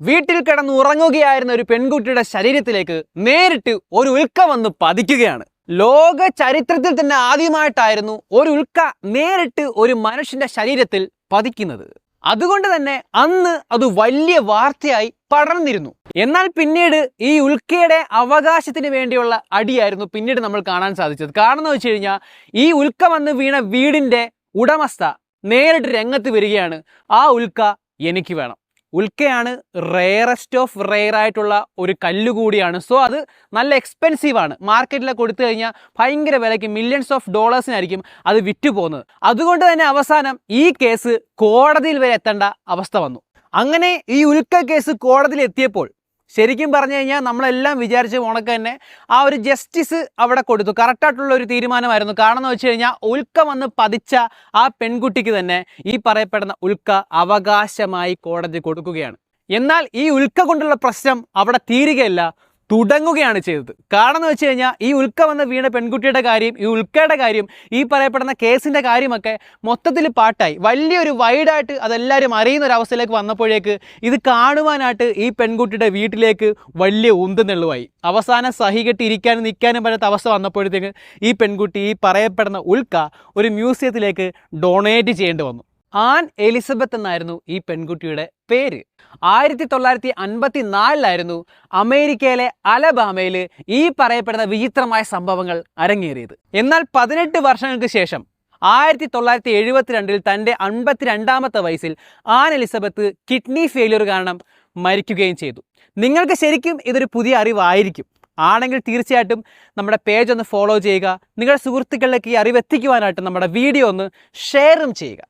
വീട്ടിൽ കിടന്ന് ഉറങ്ങുകയായിരുന്ന ഒരു പെൺകുട്ടിയുടെ ശരീരത്തിലേക്ക് നേരിട്ട് ഒരു ഉൽക്ക വന്ന് പതിക്കുകയാണ്. ലോക ചരിത്രത്തിൽ തന്നെ ആദ്യമായിട്ടായിരുന്നു ഒരു ഉൽക്ക നേരിട്ട് ഒരു മനുഷ്യന്റെ ശരീരത്തിൽ പതിക്കുന്നത്. അതുകൊണ്ട് തന്നെ അന്ന് അത് വലിയ വാർത്തയായി പടർന്നിരുന്നു. എന്നാൽ പിന്നീട് ഈ ഉൽക്കയുടെ അവകാശത്തിന് വേണ്ടിയുള്ള അടിയായിരുന്നു പിന്നീട് നമ്മൾ കാണാൻ സാധിച്ചത്. കാരണം എന്ന് വെച്ച് കഴിഞ്ഞാൽ ഈ ഉൽക്ക വന്ന് വീണ വീടിന്റെ ഉടമസ്ഥ നേരിട്ട് രംഗത്ത് വരികയാണ്. ആ ഉൽക്ക എനിക്ക് വേണം. ഉൽക്കയാണ് റെയറസ്റ്റ് ഓഫ് റെയർ ആയിട്ടുള്ള ഒരു കല്ലുകൂടിയാണ് സോ അത് നല്ല എക്സ്പെൻസീവ് ആണ്. മാർക്കറ്റിൽ കൊടുത്തു കഴിഞ്ഞാൽ ഭയങ്കര വിലയ്ക്ക് മില്യൺസ് ഓഫ് ഡോളേഴ്സിനായിരിക്കും അത് വിറ്റ് പോകുന്നത്. അതുകൊണ്ട് തന്നെ അവസാനം ഈ കേസ് കോടതിയിൽ വരെ എത്തേണ്ട അവസ്ഥ വന്നു. അങ്ങനെ ഈ ഉൽക്ക കേസ് കോടതിയിൽ എത്തിയപ്പോൾ ശരിക്കും പറഞ്ഞു കഴിഞ്ഞാൽ നമ്മളെല്ലാം വിചാരിച്ച ഉണക്ക് തന്നെ ആ ഒരു ജസ്റ്റിസ് അവിടെ കൊടുത്തു. കറക്റ്റായിട്ടുള്ള ഒരു തീരുമാനമായിരുന്നു. കാരണം എന്ന് വെച്ച് കഴിഞ്ഞാൽ ഉൽക്ക വന്ന് പതിച്ച ആ പെൺകുട്ടിക്ക് തന്നെ ഈ പറയപ്പെടുന്ന ഉൽക്ക അവകാശമായി കോടതി കൊടുക്കുകയാണ്. എന്നാൽ ഈ ഉൽക്ക കൊണ്ടുള്ള പ്രശ്നം അവിടെ തീരുകയല്ല. തുടങ്ങുകയാണ് ചെയ്തത്. കാരണം എന്ന് വെച്ച് കഴിഞ്ഞാൽ ഈ ഉൽക്ക വന്ന വീണ പെൺകുട്ടിയുടെ കാര്യം ഈ ഉൽക്കയുടെ കാര്യം ഈ പറയപ്പെടുന്ന കേസിന്റെ കാര്യമൊക്കെ മൊത്തത്തിൽ പാട്ടായി. വലിയൊരു വൈഡായിട്ട് അതെല്ലാവരും അറിയുന്ന ഒരു അവസ്ഥയിലേക്ക് വന്നപ്പോഴേക്ക് ഇത് കാണുവാനായിട്ട് ഈ പെൺകുട്ടിയുടെ വീട്ടിലേക്ക് വലിയ ഉന്തുന്നെള്ളുവായി അവസാനം സഹികെട്ടിരിക്കാനും നിൽക്കാനും പറ്റാത്ത അവസ്ഥ വന്നപ്പോഴത്തേക്ക് ഈ പെൺകുട്ടി ഈ പറയപ്പെടുന്ന ഉൽക്ക ഒരു മ്യൂസിയത്തിലേക്ക് ഡൊണേറ്റ് ചെയ്യേണ്ടി വന്നു. ആൻ എലിസബത്ത് എന്നായിരുന്നു ഈ പെൺകുട്ടിയുടെ പേര്. ആയിരത്തി തൊള്ളായിരത്തി അൻപത്തി നാലിലായിരുന്നു അമേരിക്കയിലെ അലബാമയിൽ ഈ പറയപ്പെടുന്ന വിചിത്രമായ സംഭവങ്ങൾ അരങ്ങേറിയത്. എന്നാൽ പതിനെട്ട് വർഷങ്ങൾക്ക് ശേഷം ആയിരത്തി തൊള്ളായിരത്തി എഴുപത്തിരണ്ടിൽ തന്റെ അൻപത്തിരണ്ടാമത്തെ വയസ്സിൽ ആൻ എലിസബത്ത് കിഡ്നി ഫെയിലിയർ കാരണം മരിക്കുകയും ചെയ്തു. നിങ്ങൾക്ക് ശരിക്കും ഇതൊരു പുതിയ അറിവായിരിക്കും. ആണെങ്കിൽ തീർച്ചയായിട്ടും നമ്മുടെ പേജ് ഒന്ന് ഫോളോ ചെയ്യുക. നിങ്ങളുടെ സുഹൃത്തുക്കളിലേക്ക് ഈ അറിവ് എത്തിക്കുവാനായിട്ട് നമ്മുടെ വീഡിയോ ഒന്ന് ഷെയറും ചെയ്യുക.